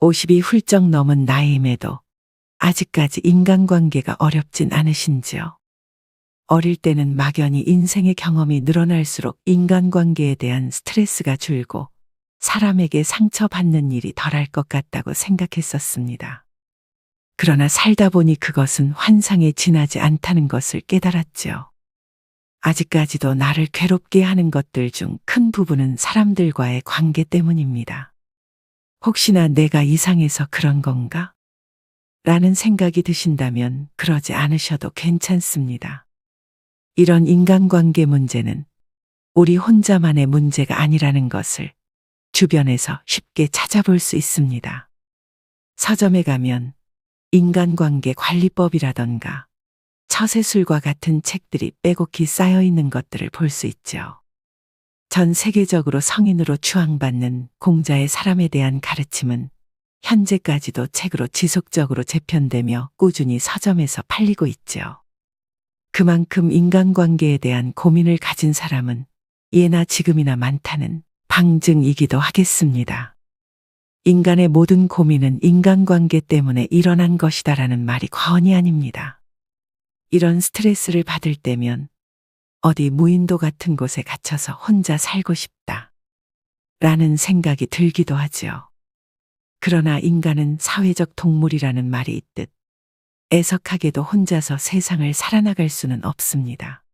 50이 훌쩍 넘은 나이임에도 아직까지 인간관계가 어렵진 않으신지요. 어릴 때는 막연히 인생의 경험이 늘어날수록 인간관계에 대한 스트레스가 줄고 사람에게 상처받는 일이 덜할 것 같다고 생각했었습니다. 그러나 살다 보니 그것은 환상에 지나지 않다는 것을 깨달았지요. 아직까지도 나를 괴롭게 하는 것들 중 큰 부분은 사람들과의 관계 때문입니다. 혹시나 내가 이상해서 그런 건가? 라는 생각이 드신다면 그러지 않으셔도 괜찮습니다. 이런 인간관계 문제는 우리 혼자만의 문제가 아니라는 것을 주변에서 쉽게 찾아볼 수 있습니다. 서점에 가면 인간관계 관리법이라던가 처세술과 같은 책들이 빼곡히 쌓여 있는 것들을 볼 수 있죠. 전 세계적으로 성인으로 추앙받는 공자의 사람에 대한 가르침은 현재까지도 책으로 지속적으로 재편되며 꾸준히 서점에서 팔리고 있죠. 그만큼 인간관계에 대한 고민을 가진 사람은 예나 지금이나 많다는 방증이기도 하겠습니다. 인간의 모든 고민은 인간관계 때문에 일어난 것이다라는 말이 과언이 아닙니다. 이런 스트레스를 받을 때면 어디 무인도 같은 곳에 갇혀서 혼자 살고 싶다. 라는 생각이 들기도 하지요. 그러나 인간은 사회적 동물이라는 말이 있듯 애석하게도 혼자서 세상을 살아나갈 수는 없습니다.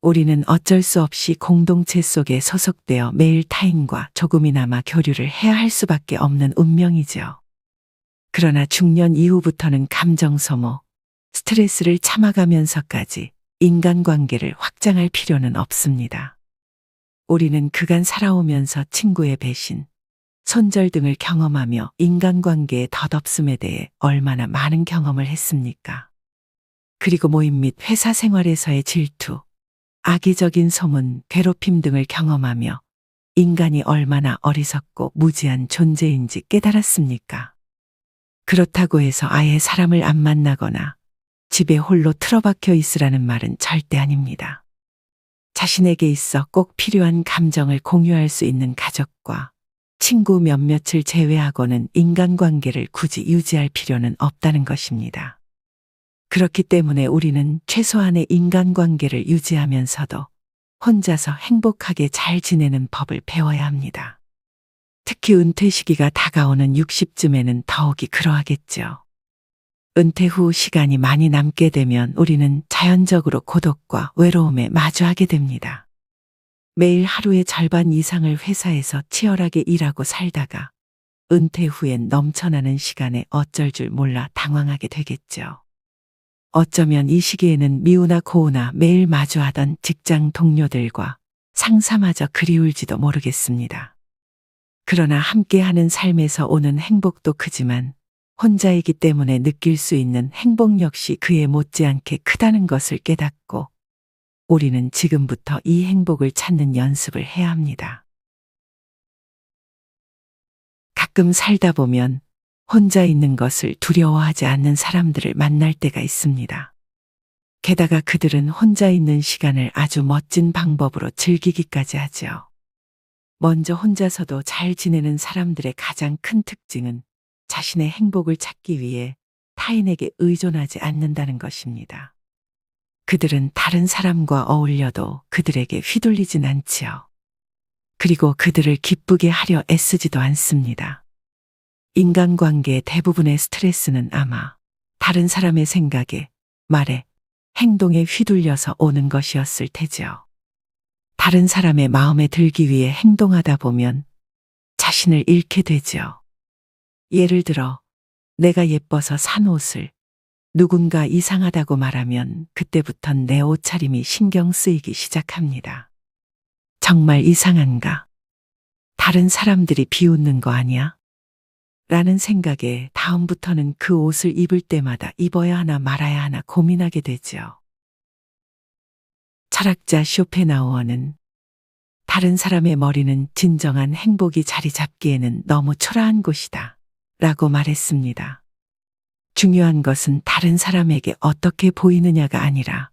우리는 어쩔 수 없이 공동체 속에 소속되어 매일 타인과 조금이나마 교류를 해야 할 수밖에 없는 운명이죠. 그러나 중년 이후부터는 감정 소모, 스트레스를 참아가면서까지 인간관계를 확장할 필요는 없습니다. 우리는 그간 살아오면서 친구의 배신, 손절 등을 경험하며 인간관계의 덧없음에 대해 얼마나 많은 경험을 했습니까? 그리고 모임 및 회사 생활에서의 질투, 악의적인 소문, 괴롭힘 등을 경험하며 인간이 얼마나 어리석고 무지한 존재인지 깨달았습니까? 그렇다고 해서 아예 사람을 안 만나거나 집에 홀로 틀어박혀 있으라는 말은 절대 아닙니다. 자신에게 있어 꼭 필요한 감정을 공유할 수 있는 가족과 친구 몇몇을 제외하고는 인간관계를 굳이 유지할 필요는 없다는 것입니다. 그렇기 때문에 우리는 최소한의 인간관계를 유지하면서도 혼자서 행복하게 잘 지내는 법을 배워야 합니다. 특히 은퇴 시기가 다가오는 60쯤에는 더욱이 그러하겠죠. 은퇴 후 시간이 많이 남게 되면 우리는 자연적으로 고독과 외로움에 마주하게 됩니다. 매일 하루의 절반 이상을 회사에서 치열하게 일하고 살다가 은퇴 후엔 넘쳐나는 시간에 어쩔 줄 몰라 당황하게 되겠죠. 어쩌면 이 시기에는 미우나 고우나 매일 마주하던 직장 동료들과 상사마저 그리울지도 모르겠습니다. 그러나 함께하는 삶에서 오는 행복도 크지만 혼자이기 때문에 느낄 수 있는 행복 역시 그에 못지않게 크다는 것을 깨닫고 우리는 지금부터 이 행복을 찾는 연습을 해야 합니다. 가끔 살다 보면 혼자 있는 것을 두려워하지 않는 사람들을 만날 때가 있습니다. 게다가 그들은 혼자 있는 시간을 아주 멋진 방법으로 즐기기까지 하죠. 먼저 혼자서도 잘 지내는 사람들의 가장 큰 특징은 자신의 행복을 찾기 위해 타인에게 의존하지 않는다는 것입니다. 그들은 다른 사람과 어울려도 그들에게 휘둘리진 않지요. 그리고 그들을 기쁘게 하려 애쓰지도 않습니다. 인간관계의 대부분의 스트레스는 아마 다른 사람의 생각에, 말에, 행동에 휘둘려서 오는 것이었을 테지요. 다른 사람의 마음에 들기 위해 행동하다 보면 자신을 잃게 되지요. 예를 들어, 내가 예뻐서 산 옷을 누군가 이상하다고 말하면 그때부턴 내 옷차림이 신경 쓰이기 시작합니다. 정말 이상한가? 다른 사람들이 비웃는 거 아니야? 라는 생각에 다음부터는 그 옷을 입을 때마다 입어야 하나 말아야 하나 고민하게 되지요. 철학자 쇼펜하우어는 다른 사람의 머리는 진정한 행복이 자리 잡기에는 너무 초라한 곳이다. 라고 말했습니다. 중요한 것은 다른 사람에게 어떻게 보이느냐가 아니라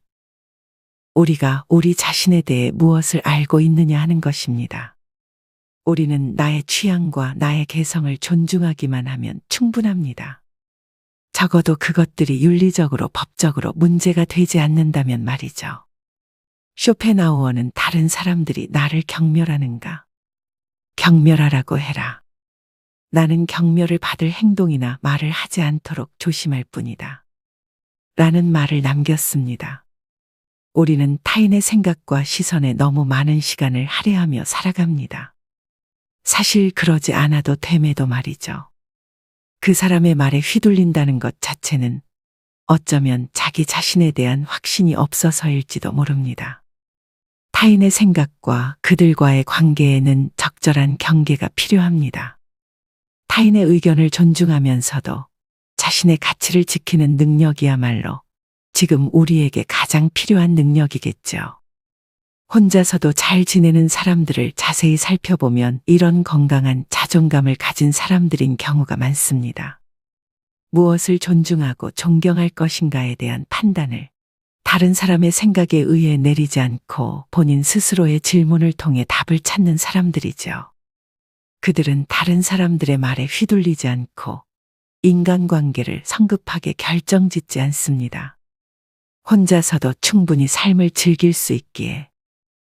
우리가 우리 자신에 대해 무엇을 알고 있느냐 하는 것입니다. 우리는 나의 취향과 나의 개성을 존중하기만 하면 충분합니다. 적어도 그것들이 윤리적으로 법적으로 문제가 되지 않는다면 말이죠. 쇼펜하우어는 다른 사람들이 나를 경멸하는가? 경멸하라고 해라. 나는 경멸을 받을 행동이나 말을 하지 않도록 조심할 뿐이다. 라는 말을 남겼습니다. 우리는 타인의 생각과 시선에 너무 많은 시간을 할애하며 살아갑니다. 사실 그러지 않아도 됨에도 말이죠. 그 사람의 말에 휘둘린다는 것 자체는 어쩌면 자기 자신에 대한 확신이 없어서일지도 모릅니다. 타인의 생각과 그들과의 관계에는 적절한 경계가 필요합니다. 타인의 의견을 존중하면서도 자신의 가치를 지키는 능력이야말로 지금 우리에게 가장 필요한 능력이겠죠. 혼자서도 잘 지내는 사람들을 자세히 살펴보면 이런 건강한 자존감을 가진 사람들인 경우가 많습니다. 무엇을 존중하고 존경할 것인가에 대한 판단을 다른 사람의 생각에 의해 내리지 않고 본인 스스로의 질문을 통해 답을 찾는 사람들이죠. 그들은 다른 사람들의 말에 휘둘리지 않고 인간관계를 성급하게 결정짓지 않습니다. 혼자서도 충분히 삶을 즐길 수 있기에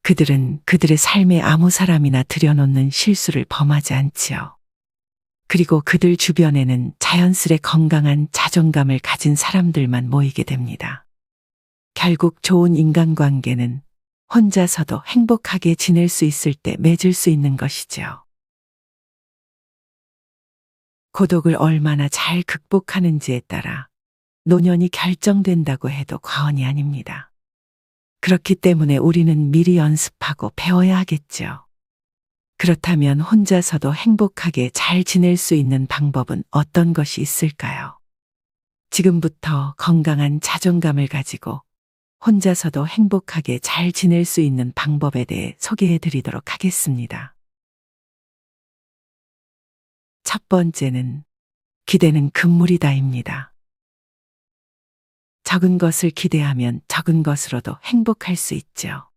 그들은 그들의 삶에 아무 사람이나 들여놓는 실수를 범하지 않지요. 그리고 그들 주변에는 자연스레 건강한 자존감을 가진 사람들만 모이게 됩니다. 결국 좋은 인간관계는 혼자서도 행복하게 지낼 수 있을 때 맺을 수 있는 것이지요. 고독을 얼마나 잘 극복하는지에 따라 노년이 결정된다고 해도 과언이 아닙니다. 그렇기 때문에 우리는 미리 연습하고 배워야 하겠죠. 그렇다면 혼자서도 행복하게 잘 지낼 수 있는 방법은 어떤 것이 있을까요? 지금부터 건강한 자존감을 가지고 혼자서도 행복하게 잘 지낼 수 있는 방법에 대해 소개해 드리도록 하겠습니다. 첫 번째는 기대는 금물이다입니다. 적은 것을 기대하면 적은 것으로도 행복할 수 있죠.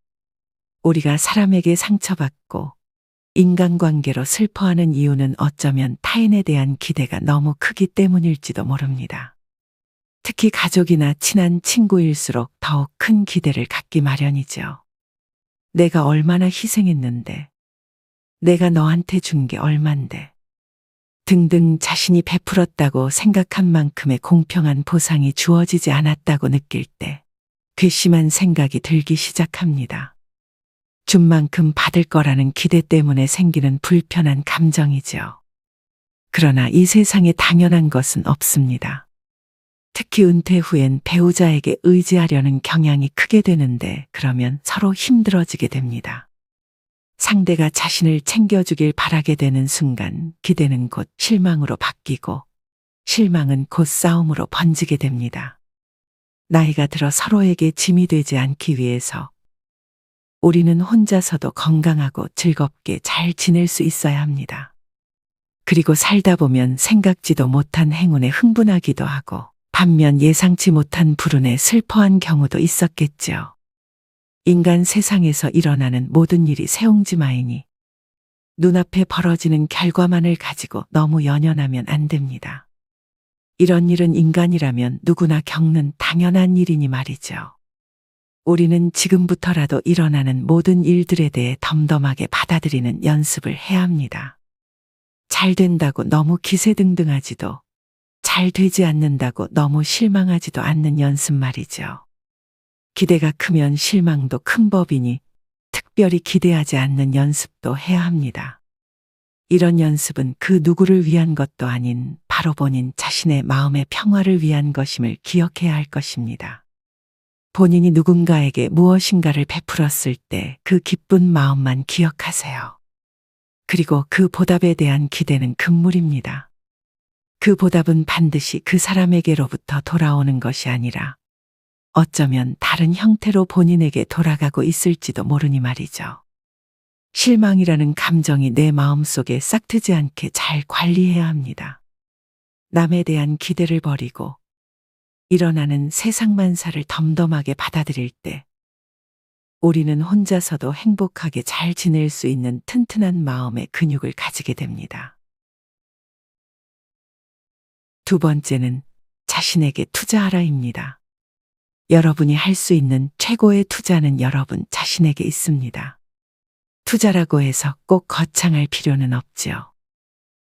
우리가 사람에게 상처받고 인간관계로 슬퍼하는 이유는 어쩌면 타인에 대한 기대가 너무 크기 때문일지도 모릅니다. 특히 가족이나 친한 친구일수록 더욱 큰 기대를 갖기 마련이죠. 내가 얼마나 희생했는데, 내가 너한테 준 게 얼만데, 등등 자신이 베풀었다고 생각한 만큼의 공평한 보상이 주어지지 않았다고 느낄 때 괘씸한 생각이 들기 시작합니다. 준 만큼 받을 거라는 기대 때문에 생기는 불편한 감정이죠. 그러나 이 세상에 당연한 것은 없습니다. 특히 은퇴 후엔 배우자에게 의지하려는 경향이 크게 되는데 그러면 서로 힘들어지게 됩니다. 상대가 자신을 챙겨주길 바라게 되는 순간 기대는 곧 실망으로 바뀌고 실망은 곧 싸움으로 번지게 됩니다. 나이가 들어 서로에게 짐이 되지 않기 위해서 우리는 혼자서도 건강하고 즐겁게 잘 지낼 수 있어야 합니다. 그리고 살다 보면 생각지도 못한 행운에 흥분하기도 하고 반면 예상치 못한 불운에 슬퍼한 경우도 있었겠죠. 인간 세상에서 일어나는 모든 일이 새옹지마이니 눈앞에 벌어지는 결과만을 가지고 너무 연연하면 안 됩니다. 이런 일은 인간이라면 누구나 겪는 당연한 일이니 말이죠. 우리는 지금부터라도 일어나는 모든 일들에 대해 덤덤하게 받아들이는 연습을 해야 합니다. 잘 된다고 너무 기세등등하지도 잘 되지 않는다고 너무 실망하지도 않는 연습 말이죠. 기대가 크면 실망도 큰 법이니 특별히 기대하지 않는 연습도 해야 합니다. 이런 연습은 그 누구를 위한 것도 아닌 바로 본인 자신의 마음의 평화를 위한 것임을 기억해야 할 것입니다. 본인이 누군가에게 무엇인가를 베풀었을 때 그 기쁜 마음만 기억하세요. 그리고 그 보답에 대한 기대는 금물입니다. 그 보답은 반드시 그 사람에게로부터 돌아오는 것이 아니라 어쩌면 다른 형태로 본인에게 돌아가고 있을지도 모르니 말이죠. 실망이라는 감정이 내 마음 속에 싹트지 않게 잘 관리해야 합니다. 남에 대한 기대를 버리고 일어나는 세상만사를 덤덤하게 받아들일 때 우리는 혼자서도 행복하게 잘 지낼 수 있는 튼튼한 마음의 근육을 가지게 됩니다. 두 번째는 자신에게 투자하라입니다. 여러분이 할 수 있는 최고의 투자는 여러분 자신에게 있습니다. 투자라고 해서 꼭 거창할 필요는 없지요.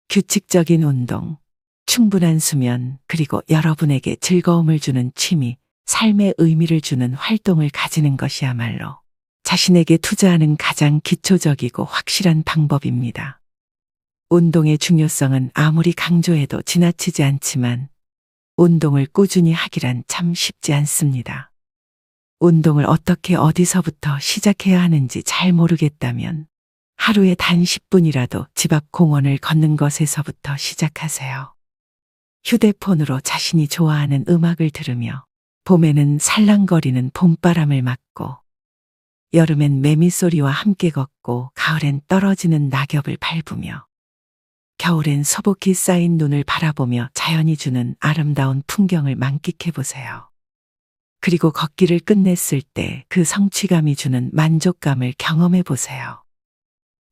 규칙적인 운동, 충분한 수면, 그리고 여러분에게 즐거움을 주는 취미, 삶의 의미를 주는 활동을 가지는 것이야말로 자신에게 투자하는 가장 기초적이고 확실한 방법입니다. 운동의 중요성은 아무리 강조해도 지나치지 않지만 운동을 꾸준히 하기란 참 쉽지 않습니다. 운동을 어떻게 어디서부터 시작해야 하는지 잘 모르겠다면 하루에 단 10분이라도 집 앞 공원을 걷는 것에서부터 시작하세요. 휴대폰으로 자신이 좋아하는 음악을 들으며 봄에는 살랑거리는 봄바람을 맞고 여름엔 매미 소리와 함께 걷고 가을엔 떨어지는 낙엽을 밟으며 겨울엔 소복히 쌓인 눈을 바라보며 자연이 주는 아름다운 풍경을 만끽해 보세요. 그리고 걷기를 끝냈을 때 그 성취감이 주는 만족감을 경험해 보세요.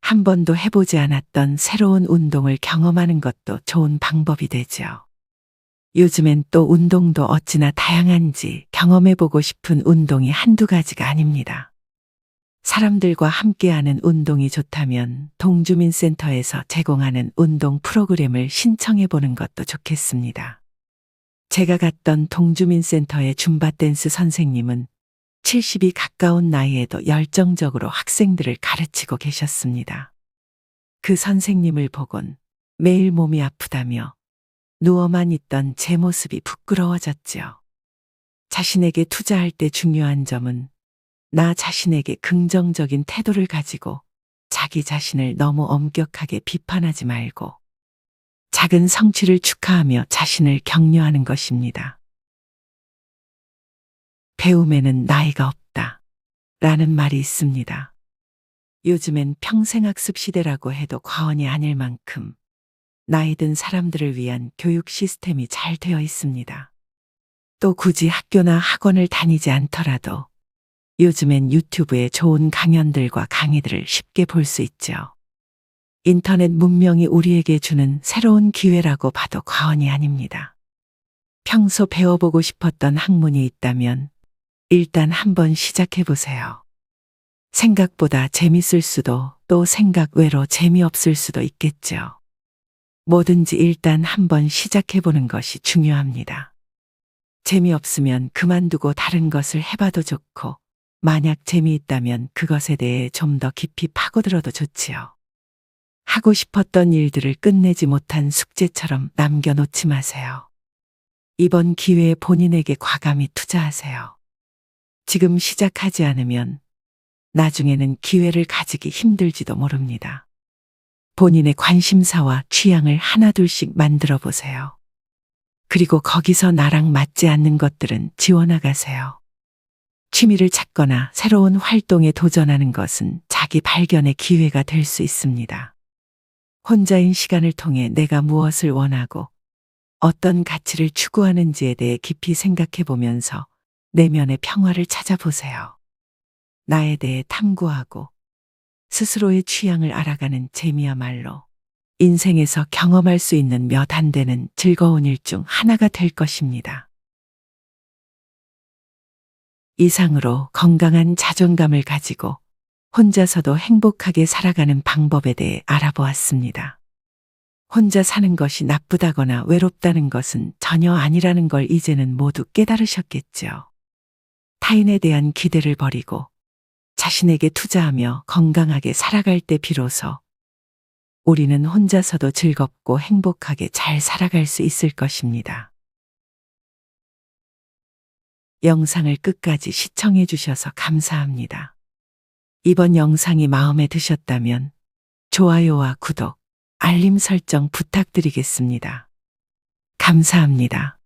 한 번도 해보지 않았던 새로운 운동을 경험하는 것도 좋은 방법이 되죠. 요즘엔 또 운동도 어찌나 다양한지 경험해보고 싶은 운동이 한두 가지가 아닙니다. 사람들과 함께하는 운동이 좋다면 동주민센터에서 제공하는 운동 프로그램을 신청해 보는 것도 좋겠습니다. 제가 갔던 동주민센터의 줌바 댄스 선생님은 70이 가까운 나이에도 열정적으로 학생들을 가르치고 계셨습니다. 그 선생님을 보곤 매일 몸이 아프다며 누워만 있던 제 모습이 부끄러워졌지요. 자신에게 투자할 때 중요한 점은 나 자신에게 긍정적인 태도를 가지고 자기 자신을 너무 엄격하게 비판하지 말고 작은 성취를 축하하며 자신을 격려하는 것입니다. 배움에는 나이가 없다. 라는 말이 있습니다. 요즘엔 평생학습 시대라고 해도 과언이 아닐 만큼 나이 든 사람들을 위한 교육 시스템이 잘 되어 있습니다. 또 굳이 학교나 학원을 다니지 않더라도 요즘엔 유튜브에 좋은 강연들과 강의들을 쉽게 볼 수 있죠. 인터넷 문명이 우리에게 주는 새로운 기회라고 봐도 과언이 아닙니다. 평소 배워보고 싶었던 학문이 있다면 일단 한번 시작해 보세요. 생각보다 재밌을 수도 또 생각 외로 재미없을 수도 있겠죠. 뭐든지 일단 한번 시작해 보는 것이 중요합니다. 재미없으면 그만두고 다른 것을 해봐도 좋고, 만약 재미있다면 그것에 대해 좀 더 깊이 파고들어도 좋지요. 하고 싶었던 일들을 끝내지 못한 숙제처럼 남겨놓지 마세요. 이번 기회에 본인에게 과감히 투자하세요. 지금 시작하지 않으면 나중에는 기회를 가지기 힘들지도 모릅니다. 본인의 관심사와 취향을 하나둘씩 만들어 보세요. 그리고 거기서 나랑 맞지 않는 것들은 지워나가세요. 취미를 찾거나 새로운 활동에 도전하는 것은 자기 발견의 기회가 될 수 있습니다. 혼자인 시간을 통해 내가 무엇을 원하고 어떤 가치를 추구하는지에 대해 깊이 생각해 보면서 내면의 평화를 찾아보세요. 나에 대해 탐구하고 스스로의 취향을 알아가는 재미야말로 인생에서 경험할 수 있는 몇 안 되는 즐거운 일 중 하나가 될 것입니다. 이상으로 건강한 자존감을 가지고 혼자서도 행복하게 살아가는 방법에 대해 알아보았습니다. 혼자 사는 것이 나쁘다거나 외롭다는 것은 전혀 아니라는 걸 이제는 모두 깨달으셨겠죠. 타인에 대한 기대를 버리고 자신에게 투자하며 건강하게 살아갈 때 비로소 우리는 혼자서도 즐겁고 행복하게 잘 살아갈 수 있을 것입니다. 영상을 끝까지 시청해 주셔서 감사합니다. 이번 영상이 마음에 드셨다면 좋아요와 구독, 알림 설정 부탁드리겠습니다. 감사합니다.